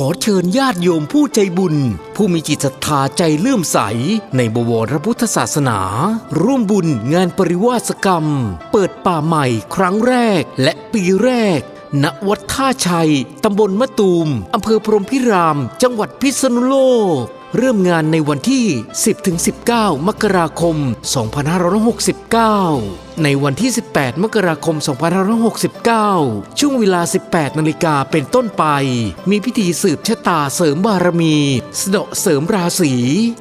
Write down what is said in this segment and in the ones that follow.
ขอเชิญญาติโยมผู้ใจบุญ ผู้มีจิตศรัทธาใจเลื่อมใส ในบวรพุทธศาสนา ร่วมบุญงานปริวาสกรรม เปิดป่าใหม่ครั้งแรก และปีแรก ณวัดท่าชัย ตำบลมะตูมอำเภอพรหมพิราม จังหวัดพิษณุโลก เริ่มงานในวันที่ 10-19 มกราคม 2569 ในวันที่ 18 มกราคม 2569 ช่วงเวลา 18 นาฬิกาเป็นต้นไป มีพิธีสืบชะตาเสริมบารมีสเดเสริมราศี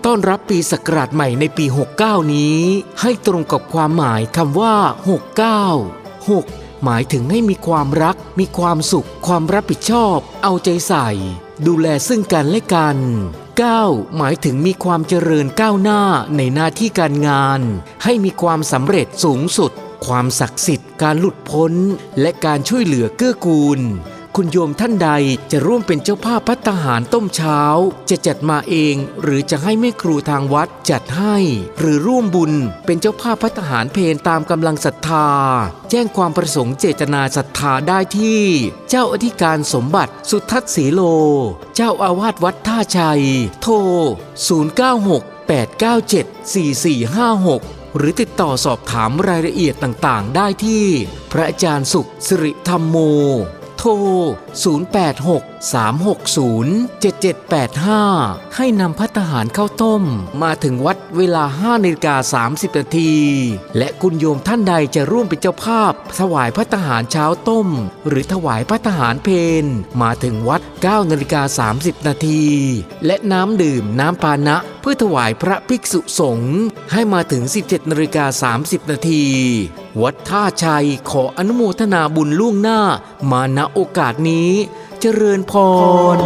ต้อนรับปีศักราชใหม่ในปี 69 นี้ ให้ตรงกับความหมายคำว่า 69 6หมายถึงให้มีความรัก มีความสุข ความรับผิดชอบ เอาใจใส่ ดูแลซึ่งกันและกัน 9. หมายถึงมีความเจริญก้าวหน้าในหน้าที่การงาน ให้มีความสำเร็จสูงสุด ความศักดิ์สิทธิ์ การหลุดพ้น และการช่วยเหลือเกื้อกูล คุณโยมท่านใดจะร่วมเป็นเจ้าภาพพัตตาหารต้มเช้า จะจัดมาเอง หรือจะให้แม่ครูทางวัดจัดให้ หรือร่วมบุญเป็นเจ้าภาพพัตตาหารเพนตามกำลังศรัทธา แจ้งความประสงค์เจตนาศรัทธาได้ที่ เจ้าอธิการสมบัติสุทัศน์ศรีโล เจ้าอาวาสวัดท่าชัย โทร 096 897 4456 หรือติดต่อสอบถามรายละเอียดต่างๆ ได้ที่ พระอาจารย์สุขสิริธรรมโม ทร 086 360 7785 ให้นำพัตหารข้าวต้ม มาถึงวัดเวลา5นาฬิกา30นาทีและคุณโยมท่านใดจะร่วมเป็นเจ้าภาพ ถวายพัตหารเช้าต้ม หรือถวายพัตหารเพนมาถึงวัด9นาฬิกา30นาทีและน้ำดื่มน้ำปานะเพื่อถวายพระภิกษุสงฆ์ให้มาถึง 17นาฬิกา30นาที วัดท่าชัยขออนุโมทนาบุญล่วงหน้า มาณโอกาสนี้ เจริญพร